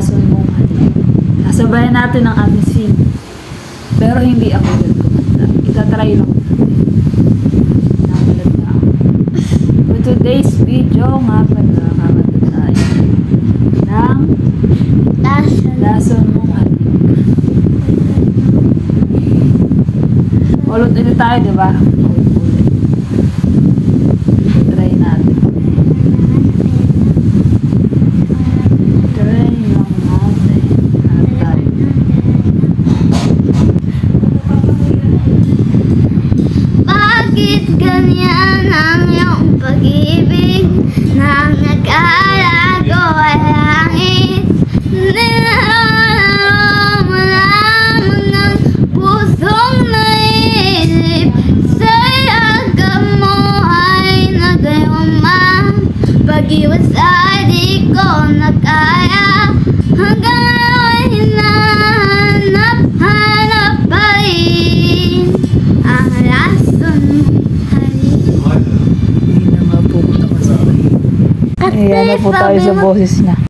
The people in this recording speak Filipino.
halik. Nasabayan natin ang ating sing. Pero hindi ako agad kumanta. Itatry lang natin. Na ako. For today's video nga pala, kakanta tayo ng Lason. lason mong halik. Ulit ulit tayo, di ba? Ulit ulit. Try natin. Try lang natin. Hanap tayo. Bakit ganyan ang iyong pag-ibig na nag-alago ay langit? Nilalaro mo lamang ng pusong naisip Sa'y agam mo ay nagayuma Pag-iwas ay di ko na Ayan na po tayo sa boses niya.